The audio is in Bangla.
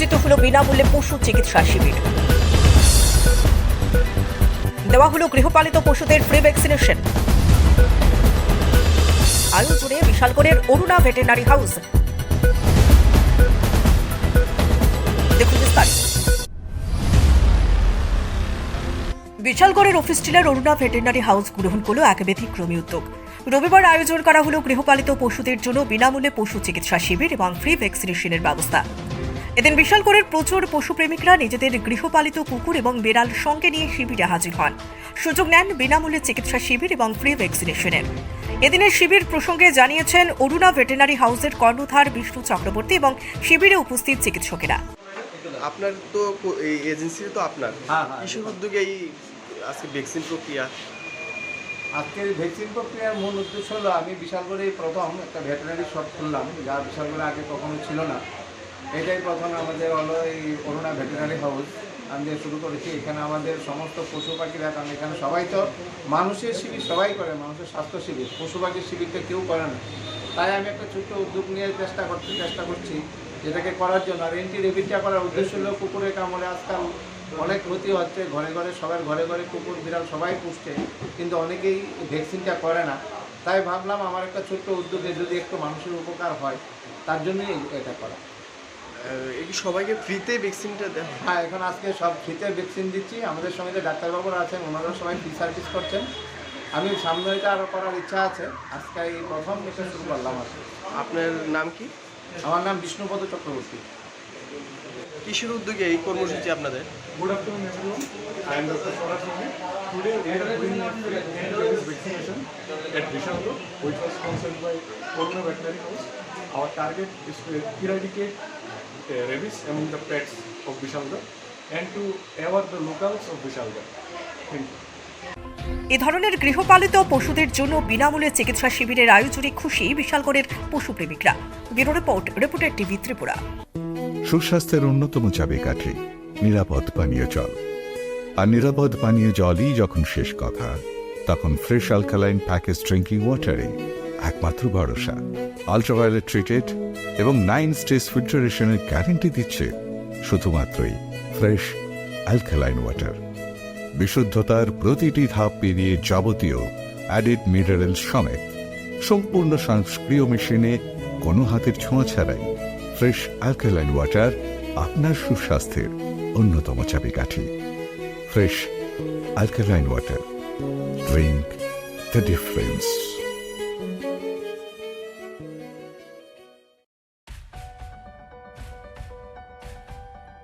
আয়োজিত হলো বিনামূল্যে পশু চিকিৎসা শিবির। দেওয়া হলো গৃহপালিত পশুদের ফ্রি ভ্যাকসিনেশন আয়োজনে বিশালগড়ের অরুণা ভেটেরিনারি হাউস। বিশালগড়ের অফিস টিলার অরুণা ভেটেরিনারি হাউস গ্রহণ করল এক ব্যতিক্রমী উদ্যোগ। রবিবার আয়োজন করা হলো গৃহপালিত পশুদের জন্য বিনামূল্যে পশু চিকিৎসা শিবির এবং ফ্রি ভ্যাকসিনেশনের ব্যবস্থা। এদিন বিশালগড়ের প্রচুর পশুপ্রেমিকরা নিজেদের গৃহপালিত কুকুর এবং বেড়াল সঙ্গে নিয়ে শিবিরে হাজির হন। সুযোগ নেন বিনামূল্যে চিকিৎসা শিবির এবং ফ্রি ভ্যাকসিনেশনের এদিনের শিবির প্রসঙ্গে জানিয়েছেন অরুণা ভেটেরিনারি হাউসের কর্ণধার বিষ্ণু চক্রবর্তী এবং শিবিরে উপস্থিত চিকিৎসকেরা। আপনার তো এই এজেন্সি তো আপনার। হ্যাঁ, হ্যাঁ। কিসের উদ্যোগে এই আজকে ভ্যাকসিন প্রক্রিয়া? আজকের ভ্যাকসিন প্রক্রিয়ার মূল উদ্দেশ্য হলো আমি বিশালগড়ে প্রথম একটা ভেটেরিনারি শপ খুললাম যা বিশালগড়ে আগে কখনো ছিল না। এটাই প্রথম আমাদের হলো এই অরুণা ভেটেরিনারি হাউস। আমি যে শুরু করেছি, এখানে আমাদের সমস্ত পশু পাখিরা, কারণ এখানে সবাই তো মানুষের শিবির, সবাই করে, মানুষের স্বাস্থ্য শিবির। পশু পাখির শিবিরটা কেউ করে না। তাই আমি একটা ছোট্ট উদ্যোগ নিয়ে চেষ্টা করতে চেষ্টা করছি যেটাকে করার জন্য। আর এন্টি রেবিটটা করার উদ্দেশ্য হলো কুকুরের কামড়ে আজকাল অনেক ক্ষতি হচ্ছে। ঘরে ঘরে, সবার ঘরে ঘরে কুকুর, বিড়াল সবাই পুষছে, কিন্তু অনেকেই ভ্যাকসিনটা করে না। তাই ভাবলাম আমার একটা ছোট্ট উদ্যোগে যদি একটু মানুষের উপকার হয়, তার জন্যই এটা করা। এই সবাইকে ফ্রিতে ভ্যাকসিনটা দেওয়া হ্যাঁ এখন আজকে সব ফ্রিতে ভ্যাকসিন দিচ্ছি আমাদের সঙ্গে যে ডাক্তারবাবুরা আছেন ওনারা সবাই ফ্রি সার্ভিস করছেন আমি সামনে এটা আরও করার ইচ্ছা আছে আজকে এই প্রথম এটা শুরু করলাম আজকে আপনার নাম কি আমার নাম বিষ্ণুপদ চক্রবর্তী কিসের উদ্যোগে এই কর্মসূচি আপনাদের Good afternoon, everyone. I am Dr. Swaraj Mone. Today we are doing rabies vaccination at Vishalpur, which was sponsored by Corona Veterinary House. Our target is to eradicate rabies among the pets of Vishalpur and to aware the locals of Vishalpur. Thank you. এ ধরনের গৃহপালিত পশুদের জন্য বিনামূল্যে চিকিৎসা শিবিরের আয়োজনে খুশি বিশালগড়ের পশুপ্রেমিকরা bureau report reporter TV Tripura সুস্বাস্থ্যের অন্যতম চাবিকাঠি নিরাপদ পানীয় জল আর নিরাপদ পানীয় জলই যখন শেষ কথা তখন ফ্রেশ অ্যালকালাইন প্যাকেজ ড্রিঙ্কিং ওয়াটারে একমাত্র ভরসা আলট্রাভায়োলেট ট্রিটেড এবং নাইন স্টেজ ফিল্টারেশনের গ্যারেন্টি দিচ্ছে শুধুমাত্রই ফ্রেশ অ্যালকালাইন ওয়াটার। বিশুদ্ধতার প্রতিটি ধাপ পেরিয়ে যাবতীয় অ্যাডিড মিনারেল সমেত সম্পূর্ণ সংস্ক্রিয় মেশিনে কোনো হাতের ছোঁয়া ছাড়াই ফ্রেশ অ্যালকালাইন ওয়াটার আপনার সুস্বাস্থ্যের অন্যতম চাবিকাঠি। Fresh alkaline water. Drink the difference